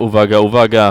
Uwaga, uwaga.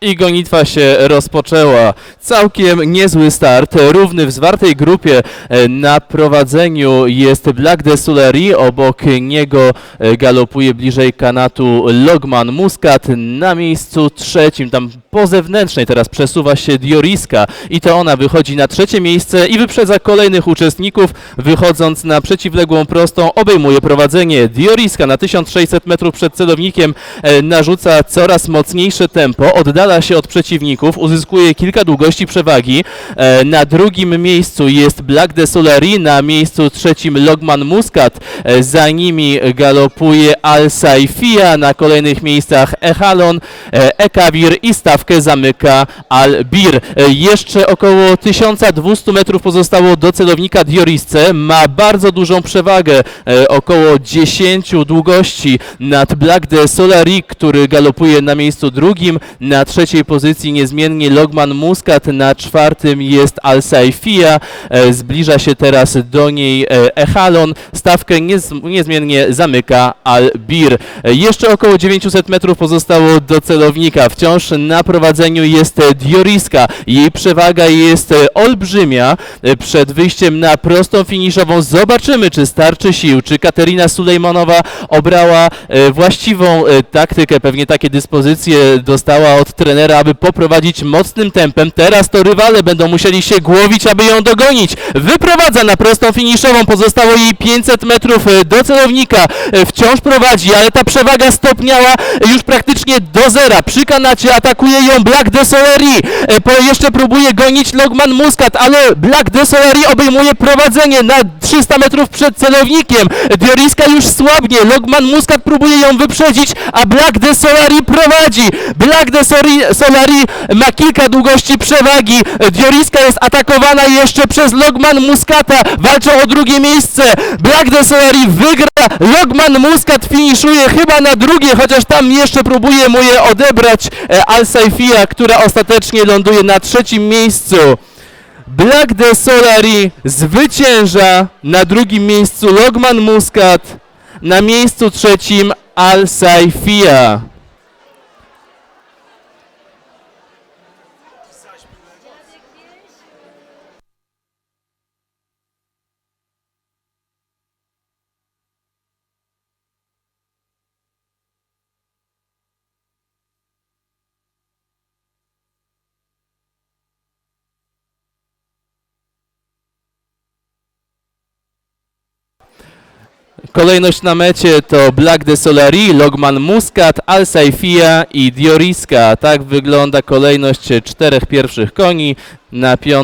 I gonitwa się rozpoczęła. Całkiem niezły start, równy w zwartej grupie. E, Na prowadzeniu jest Black de Suleri, obok niego e, galopuje bliżej kanatu Logman Muscat. Na miejscu trzecim, tam po zewnętrznej teraz przesuwa się Dioriska i to ona wychodzi na trzecie miejsce i wyprzedza kolejnych uczestników, wychodząc na przeciwległą prostą, obejmuje prowadzenie. Dioriska na 1600 metrów przed celownikiem e, narzuca coraz mocniejsze tempo, oddala się od przeciwników, uzyskuje kilka długości przewagi. E, Na drugim miejscu jest Black de Solari, na miejscu trzecim Logman Muscat, E, za nimi galopuje Al Saifia, na kolejnych miejscach Echalon, e, Ekawir i stawkę zamyka Al Bir. E, Jeszcze około 1200 metrów pozostało do celownika Diorisce, ma bardzo dużą przewagę, około 10 długości nad Black de Solari, który galopuje na miejscu drugim, na trzeciej pozycji niezmiennie Logman Muscat, na czwartym jest Al Saifia, e, zbliża się teraz do niej e, Echalon, stawkę niez, niezmiennie zamyka Al Bir. E, Jeszcze około 900 metrów pozostało do celownika, wciąż na prowadzeniu jest Dioriska, jej przewaga jest olbrzymia, przed wyjściem na prostą finiszową zobaczymy, czy starczy sił, czy Katerina Sulejmanowa obrała właściwą taktykę, pewnie takie dyspozycje dostała od aby poprowadzić mocnym tempem. Teraz to rywale będą musieli się głowić, aby ją dogonić. Wyprowadza na prostą finiszową, pozostało jej 500 metrów e, do celownika. E, Wciąż prowadzi, ale ta przewaga stopniała e, już praktycznie do zera. Przy kanacie atakuje ją Black de Soleri. Po, jeszcze próbuje gonić Logman Muscat, ale Black de Soleri obejmuje prowadzenie na 300 metrów przed celownikiem. Dioriska już słabnie. Logman Muscat próbuje ją wyprzedzić, a Black de Solari prowadzi. Black de Sori- Solari ma kilka długości przewagi. Dioriska jest atakowana jeszcze przez Logman Muscata. Walczą o drugie miejsce. Black de Solari wygra. Logman Muscat finiszuje chyba na drugie, chociaż tam jeszcze próbuje mu je odebrać e, Al Saifia, która ostatecznie ląduje na trzecim miejscu. Black de Solari zwycięża na drugim miejscu Logman Muscat, na miejscu trzecim Al Saifia. Kolejność na mecie to Black de Solari, Logman Muscat, Al Saifia i Dioriska. Tak wygląda kolejność czterech pierwszych koni. Na piątym